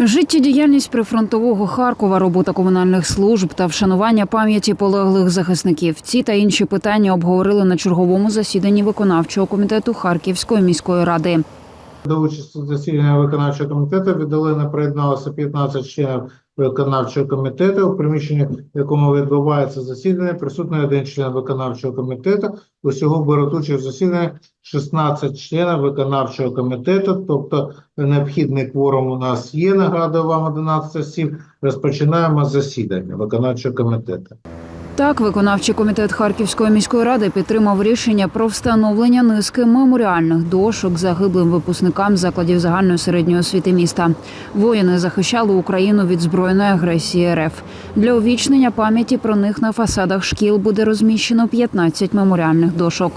Життєдіяльність прифронтового Харкова, робота комунальних служб та вшанування пам'яті полеглих захисників. Ці та інші питання обговорили на черговому засіданні виконавчого комітету Харківської міської ради. До участі в засіданні виконавчого комітету віддалено приєдналося 15 членів виконавчого комітету. У приміщенні, в якому відбувається засідання, присутній один член виконавчого комітету. Усього беруть участь в засіданні 16 членів виконавчого комітету, тобто необхідний кворум у нас є. Нагадую вам 11 осіб. Розпочинаємо засідання виконавчого комітету. Так, виконавчий комітет Харківської міської ради підтримав рішення про встановлення низки меморіальних дошок загиблим випускникам закладів загальної середньої освіти міста. Воїни захищали Україну від збройної агресії РФ. Для увічнення пам'яті про них на фасадах шкіл буде розміщено 15 меморіальних дошок.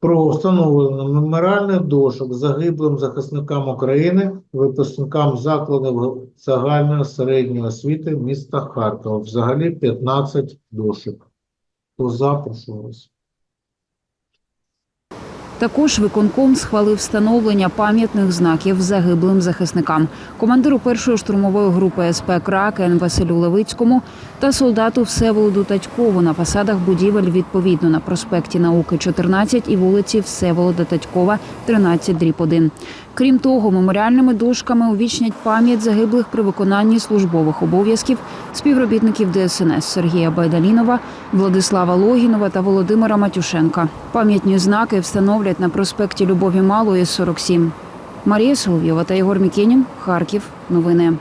Про встановлення меморіальних дошок загиблим захисникам України, випускникам закладів загальної середньої освіти міста Харкова. Взагалі 15 дошок. Хто за, вас. Також виконком схвалив встановлення пам'ятних знаків загиблим захисникам, командиру першої штурмової групи СП «Кракен» Василю Левицькому та солдату Всеволоду Татькову на фасадах будівель відповідно на проспекті Науки 14 і вулиці Всеволода Татькова 13 дріб 1. Крім того, меморіальними дошками увічнять пам'ять загиблих при виконанні службових обов'язків співробітників ДСНС Сергія Байдалінова, Владислава Логінова та Володимира Матюшенка. Пам'ятні знаки встановлять на проспекті Любові Малої 47. Марія Соловйова та Єгор Мікенін. Харків. Новини.